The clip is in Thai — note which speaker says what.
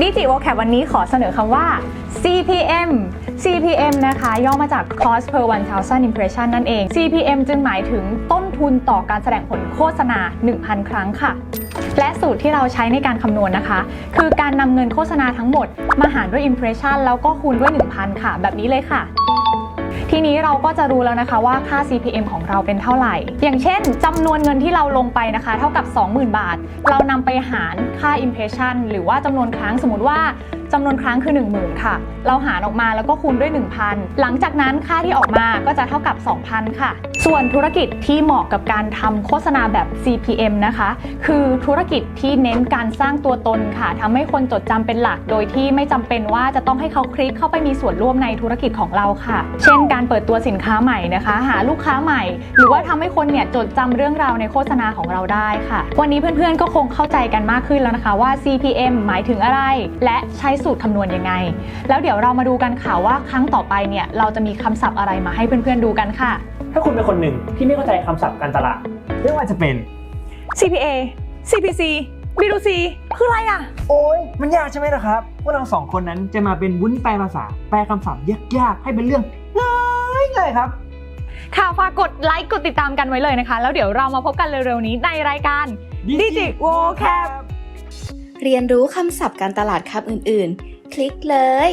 Speaker 1: ดิจิ vocab วันนี้ขอเสนอคำว่า CPM CPM นะคะย่อมาจาก cost per 1000 impression นั่นเอง CPM จึงหมายถึงต้นทุนต่อการแสดงผลโฆษณา 1,000 ครั้งค่ะ และสูตรที่เราใช้ในการคำนวณนะคะ คือการนำเงินโฆษณาทั้งหมด มาหารด้วย impression แล้วก็คูณด้วย 1,000 ค่ะ แบบนี้เลยค่ะ ทีนี้เราก็จะรู้แล้วนะคะว่าค่า CPM ของเราเป็นเท่าไหร่ อย่างเช่นจำนวนเงินที่เราลงไปนะคะ เท่ากับ 20,000 บาท เรานำไปหารค่า impression หรือว่าจำนวนครั้งสมมติว่าจำนวนครั้งคือ 10,000 ค่ะ เราหารออกมาแล้วก็คูณด้วย 1,000 หลังจากนั้นค่าที่ออกมาก็จะเท่ากับ 2,000 ค่ะ ส่วนธุรกิจที่เหมาะกับการทำโฆษณาแบบ CPM นะคะ คือธุรกิจที่เน้นการสร้างตัวตนค่ะทำให้คนจดจำเป็นหลัก โดยที่ไม่จำเป็นว่าจะต้องให้เขาคลิกเข้าไปมีส่วนร่วมในธุรกิจของเราค่ะ เช่น การเปิดตัวสินค้าใหม่นะคะ หาลูกค้าใหม่ หรือว่าทำให้คนเนี่ยจดจำเรื่องราวในโฆษณาของเราได้ค่ะ วันนี้เพื่อนๆก็คงเข้าใจกันมากขึ้นแล้วนะคะว่า CPM หมายถึงอะไร และใช้สูตรคำนวณยังไง แล้วเดี๋ยวเรามาดูกันค่ะว่าครั้งต่อไปเนี่ยเราจะมีคำศัพท์อะไรมาให้เพื่อนๆดูกันค่ะ
Speaker 2: ถ้าคุณเป็นคนหนึ่งที่ไม่เข้าใจคำศัพท์การตลาดไม่ว่าจะเป็น
Speaker 1: CPA CPC B2C คืออะไรอะ
Speaker 2: โอ้ยมันยากใช่ไหมล่ะครับพวกเราสองคนนั้นจะมาเป็นวุ้นแปลภาษา แปลคำศัพท์ยากๆให้เป็นเรื่องง่ายง่ายๆครับ
Speaker 1: ค่ะฝากกดไลค์กดติดตามกันไว้เลยนะคะ แล้วเดี๋ยวเรามาพบกันเร็วๆนี้ในรายการ Digi Vocab
Speaker 3: เรียนรู้คำศัพท์การตลาดคำอื่น ๆ คลิกเลย